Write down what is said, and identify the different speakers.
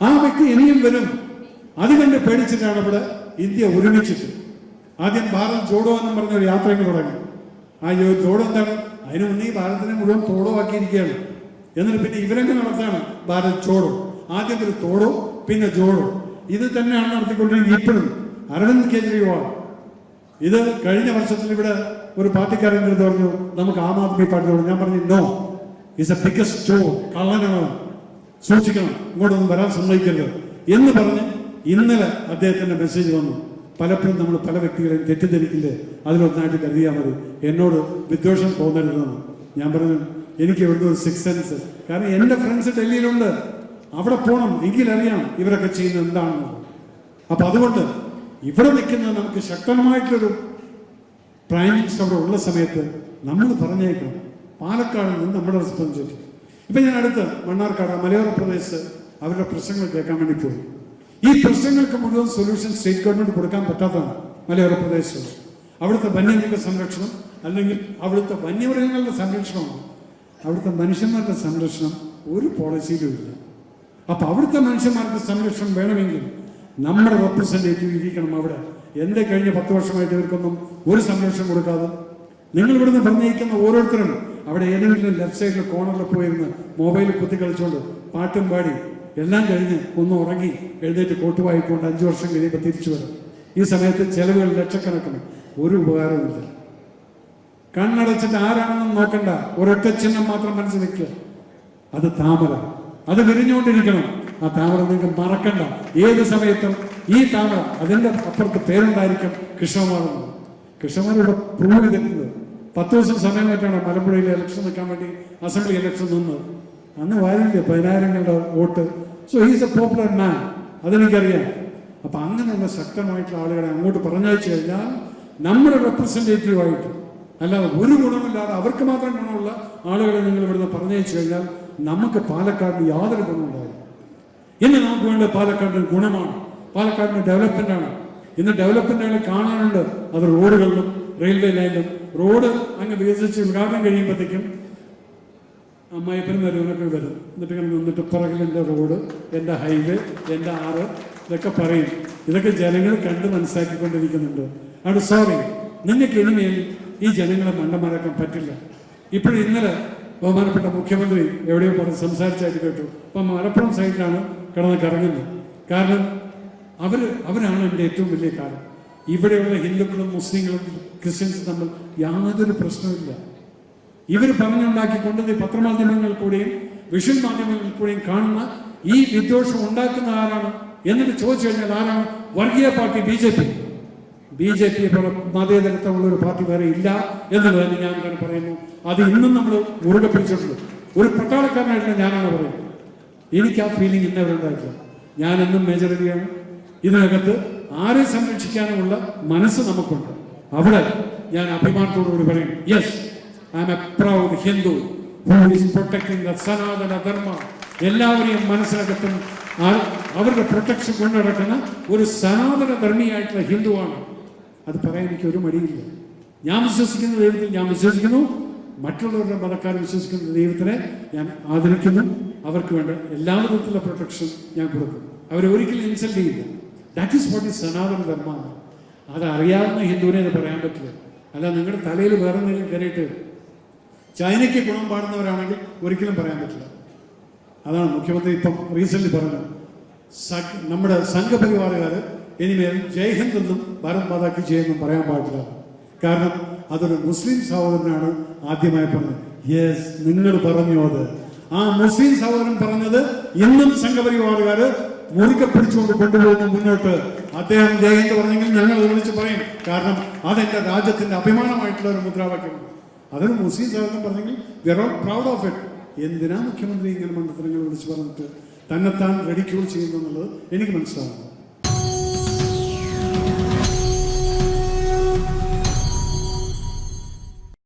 Speaker 1: ആ വ്യക്തി ഇനിയും വരും. അത് കണ്ട് പേടിച്ചിട്ടാണ് ഇവിടെ ഇന്ത്യ ഒരുമിച്ചിട്ട്. ആദ്യം ഭാരത് ജോഡോ എന്നും പറഞ്ഞ ഒരു യാത്രയ്ക്ക് തുടങ്ങി. ആ ചോടോ എന്താണ്? അതിനു മുന്നേ ഭാരതത്തിനെ മുഴുവൻ തോടോ ആക്കിയിരിക്കുകയാണ് എന്നിട്ട് പിന്നെ ഇവരൊക്കെ നടത്താണ് ഭാരത് ചോടോ ആദ്യം ഒരു തോടോ പിന്നെ ജോഡോ. ഇത് തന്നെയാണ് നടത്തിക്കൊണ്ടിരിക്കുന്നത് ഇപ്പോഴും. അരവിന്ദ് കെജ്രിവാൾ. ഇത് കഴിഞ്ഞ വർഷത്തിൽ ഇവിടെ ഒരു പാർട്ടിക്കാരൻ പറഞ്ഞു? നമുക്ക് ആം ആദ്മി പാർട്ടി ഞാൻ പറഞ്ഞു നോ ഇസ് എ ബിഗസ്റ്റ് ചോ കള്ളനാണ്. സൂക്ഷിക്കണം. ഇങ്ങോട്ടൊന്നും വരാൻ സമ്മതിക്കരുത്. എന്ന് പറഞ്ഞ് ഇന്നലെ അദ്ദേഹത്തിന്റെ മെസ്സേജ് വന്നു. പലപ്പോഴും നമ്മൾ പല വ്യക്തികളെയും തെറ്റിദ്ധരിക്കില്ലേ? അതിലൊന്നായിട്ട് കരുതിയാൽ മതി. എന്നോട് വിദ്വേഷം തോന്നരുതെന്ന്. ഞാൻ പറഞ്ഞു എനിക്ക് ഇവിടുന്ന് ഒരു സിക്സ് സെൻസ് കാരണം എന്റെ ഫ്രണ്ട്സ് ഡൽഹിയിലുണ്ട്. അവിടെ പോകണം എങ്കിലറിയാം ഇവരൊക്കെ ചെയ്യുന്നത് എന്താണെന്ന്. അപ്പൊ അതുകൊണ്ട് ഇവിടെ നിൽക്കുന്ന നമുക്ക് ശക്തമായിട്ടൊരു പ്രൈം മിനിസ്റ്റർ ഉള്ള സമയത്ത് നമ്മൾ പറഞ്ഞേക്കണം. പാലക്കാടിൽ നിന്ന് നമ്മുടെ റെസ്പോൺസിബിലിറ്റി ഇപ്പൊ ഞാൻ അടുത്ത് മണ്ണാർക്കാട് മലയോര പ്രദേശത്ത് അവരുടെ പ്രശ്നങ്ങൾ കേൾക്കാൻ വേണ്ടി പോയി. ഈ പ്രശ്നങ്ങൾക്ക് മുഴുവൻ സൊല്യൂഷൻ സ്റ്റേറ്റ് ഗവൺമെന്റ് കൊടുക്കാൻ പറ്റാത്തതാണ് മലയോര പ്രദേശത്ത്. അവിടുത്തെ വന്യമൃഗ സംരക്ഷണം അല്ലെങ്കിൽ അവിടുത്തെ വന്യമൃഗങ്ങളുടെ സംരക്ഷണമാണ് അവിടുത്തെ മനുഷ്യന്മാരുടെ സംരക്ഷണം ഒരു പോളിസിയിലും ഇല്ല. അപ്പൊ അവിടുത്തെ മനുഷ്യന്മാർക്ക് സംരക്ഷണം വേണമെങ്കിൽ നമ്മുടെ റെപ്രസെന്റേറ്റീവ് ഇരിക്കണം അവിടെ. എന്റെ കഴിഞ്ഞ പത്ത് വർഷമായിട്ട് ഇവർക്കൊന്നും ഒരു സംരക്ഷണം കൊടുക്കാതെ? നിങ്ങൾ ഇവിടുന്ന് പറഞ്ഞിരിക്കുന്ന ഓരോരുത്തരും അവിടെ ഏതെങ്കിലും ലെഫ്റ്റ് സൈഡിൽ കോർണറിൽ പോയിരുന്ന് മൊബൈൽ കുത്തി കളിച്ചുകൊണ്ട് പാട്ടും പാടി എല്ലാം കഴിഞ്ഞ് ഒന്ന് ഉറങ്ങി എഴുന്നേറ്റ് കോട്ട് വായിക്കൊണ്ട് അഞ്ചു വർഷം കഴിയുമ്പോൾ തിരിച്ചു വരും. ഈ സമയത്ത് ചെലവുകൾ ലക്ഷക്കണക്കിന്. ഒരു ഉപകാരവുമില്ല. കണ്ണടച്ചിട്ട് ആരാണെന്നും നോക്കണ്ട. ഒരൊറ്റ ചിഹ്നം മാത്രം മനസ്സിൽ വെക്കുക. അത് താമര. അത് വിരിഞ്ഞുകൊണ്ടിരിക്കണം. ആ താമര നിങ്ങൾക്ക് മറക്കണ്ട. ഏത് സമയത്തും ഈ താമര അതിന്റെ അപ്പുറത്ത് പേരുണ്ടായിരിക്കും കൃഷ്ണകുമാറെന്ന് കൃഷ്ണകുമാർ ഇവിടെ പ്രൂവ് ചെയ്തിട്ടുണ്ട്. പത്ത് ദിവസം സമയം വെച്ചാണ് മലമ്പുഴയിൽ ഇലക്ഷൻ നിൽക്കാൻ വേണ്ടി അസംബ്ലി ഇലക്ഷൻ നിന്ന്. അന്ന് വാരില്ല പതിനായിരങ്ങളുടെ vote. So he's a popular man അതെനിക്കറിയാം. അപ്പൊ അങ്ങനെയുള്ള ശക്തമായിട്ടുള്ള ആളുകളെ അങ്ങോട്ട് പറഞ്ഞയച്ചു കഴിഞ്ഞാൽ നമ്മുടെ റെപ്രസെന്റേറ്റീവായിട്ട് അല്ലാതെ ഒരു ഗുണമില്ലാതെ അവർക്ക് മാത്രം ഗുണമുള്ള ആളുകളെ നിങ്ങൾ ഇവിടുന്ന് പറഞ്ഞയച്ചു കഴിഞ്ഞാൽ നമുക്ക് പാലക്കാടിന് യാതൊരു ഗുണമുണ്ടാവില്ല ഇന്ന് നമുക്ക് വേണ്ട പാലക്കാടിന് ഗുണമാണ്. പാലക്കാടിന് ഡെവലപ്മെന്റ് ആണ്. ഇന്ന് ഡെവലപ്മെന്റ് കാണാനുണ്ട്. അത് റോഡുകളിലും റെയിൽവേ ലൈനിലും റോഡ് അങ്ങ് വികസിച്ച് ഉദ്ഘാടനം കഴിയുമ്പോഴത്തേക്കും അമ്മായിപ്പനും വരുവനൊക്കെ വരും. എന്നിട്ട് ഇങ്ങനെ നിന്നിട്ട് പുറകിൽ എന്റെ റോഡ് എന്റെ ഹൈവേ എന്റെ ആറ് ഇതൊക്കെ പറയും. ഇതൊക്കെ ജനങ്ങൾ കണ്ട് മനസ്സിലാക്കിക്കൊണ്ടിരിക്കുന്നുണ്ട്. അതുകൊണ്ട് സോറി നിങ്ങൾക്ക് ഇനിമേൽ ഈ ജനങ്ങളെ മണ്ടമറക്കാൻ പറ്റില്ല. ഇപ്പോഴും ഇന്നലെ ബഹുമാനപ്പെട്ട മുഖ്യമന്ത്രി എവിടെയോ പറഞ്ഞ് സംസാരിച്ചായിട്ട് കേട്ടു. അപ്പം മലപ്പുറം സൈഡിലാണ് കിടന്ന് കറങ്ങുന്നത്. കാരണം അവർ അവരാണ് എന്റെ ഏറ്റവും വലിയ കാരണം. ഇവിടെയുള്ള ഹിന്ദുക്കളും മുസ്ലിങ്ങളും ക്രിസ്ത്യൻസും തമ്മിൽ യാതൊരു പ്രശ്നവുമില്ല. ഇവർ പറഞ്ഞുണ്ടാക്കിക്കൊണ്ട് പത്രമാധ്യമങ്ങളിൽ കൂടെയും വിഷൻ മാധ്യമങ്ങളിൽ കൂടെയും കാണുന്ന ഈ വിദ്വേഷം ഉണ്ടാക്കുന്ന ആരാണ് എന്നിട്ട് ചോദിച്ചു കഴിഞ്ഞാൽ ആരാണ്? വർഗീയ party B J P. B J P പോലെ മതേതരത്വമുള്ള ഒരു പാർട്ടി വേറെ ഇല്ല എന്നുള്ളത് തന്നെ ഞാൻ തന്നെ പറയുന്നു. അത് ഇന്നും നമ്മൾ മുറുകെ പിടിച്ചിട്ടുണ്ട്. ഒരു പട്ടാളക്കാരനായിട്ട് ഞാനാണ് പറയുന്നത്. എനിക്ക് ആ ഫീലിംഗ് ഇന്നവരുണ്ടായിട്ടില്ല ഞാൻ എന്നും മേജർ അലിയാണ് ഇതിനകത്ത് ആരെ സംരക്ഷിക്കാനുമുള്ള മനസ്സ് നമുക്കുണ്ട്. അവിടെ ഞാൻ അഭിമാനത്തോടുകൂടി പറയും yes I'm a proud Hindu who Sanatana Dharma എല്ലാവരെയും മനസ്സിലാക്കുന്ന അവരുടെ പ്രൊട്ടക്ഷൻ കൊണ്ടു നടക്കുന്ന ഒരു സനാതന ധർമ്മിയായിട്ടുള്ള ഹിന്ദുവാണ്. അത് പറയാൻ എനിക്ക് ഒരു മടിയില്ല. ഞാൻ വിശ്വസിക്കുന്ന ദൈവത്തിൽ ഞാൻ വിശ്വസിക്കുന്നു. മറ്റുള്ളവരുടെ മതക്കാർ വിശ്വസിക്കുന്ന ദൈവത്തിനെ ഞാൻ ആദരിക്കുന്നു. അവർക്ക് വേണ്ട എല്ലാ വിധത്തിലുള്ള പ്രൊട്ടക്ഷൻ ഞാൻ കൊടുക്കും. അവരെ ഒരിക്കലും ഇൻസൾട്ട് ചെയ്യില്ല. ദാറ്റ് ഈസ് വാട്ട് ഈസ് സനാതന ധർമ്മമാണ് അത് അറിയാവുന്ന ഹിന്ദുവിനെ അത് പറയാൻ പറ്റില്ല. അല്ല നിങ്ങളുടെ തലയിൽ വേറെ എന്തെങ്കിലും കയറിയിട്ട് ചൈനയ്ക്ക് ഗുണം പാടുന്നവരാണെങ്കിൽ ഒരിക്കലും പറയാൻ പറ്റില്ല. അതാണ് മുഖ്യമന്ത്രി ഇപ്പം റീസെന്റ് പറഞ്ഞത്. നമ്മുടെ സംഘപരിവാറുകാർ ഇനിമേൽ ജയ്ഹിന്ദ് എന്നും ഭാരത് മാതാക്ക് ജയെന്നും പറയാൻ പാടില്ല. കാരണം അതൊരു മുസ്ലിം സഹോദരനാണ് ആദ്യമായി പറഞ്ഞത്. യെസ് നിങ്ങൾ പറഞ്ഞു അത് ആ മുസ്ലിം സഹോദരൻ പറഞ്ഞത് ഇന്നും സംഘപരിവാറുകാര് മുറുകെ പിടിച്ചുകൊണ്ട് കൊണ്ടുപോകുന്നു മുന്നോട്ട്. അദ്ദേഹം ജയഹിന്ദ് പറഞ്ഞെങ്കിൽ ഞങ്ങൾ വിളിച്ച് പറയും. കാരണം അതെന്റെ രാജ്യത്തിന്റെ അഭിമാനമായിട്ടുള്ള ഒരു മുദ്രാവാക്യമാണ്. അതൊരു മുസ്ലിം സഹകരണം പറഞ്ഞെങ്കിൽ we are proud of it എന്തിനാ മുഖ്യമന്ത്രി ഇങ്ങനെ മണ്ഡലങ്ങൾ വിളിച്ച് പറഞ്ഞിട്ട്? തന്നെത്താൻ റെഡിക്യൂൾ ചെയ്യുന്നു എന്നുള്ളത് എനിക്ക് മനസ്സിലാവുന്നു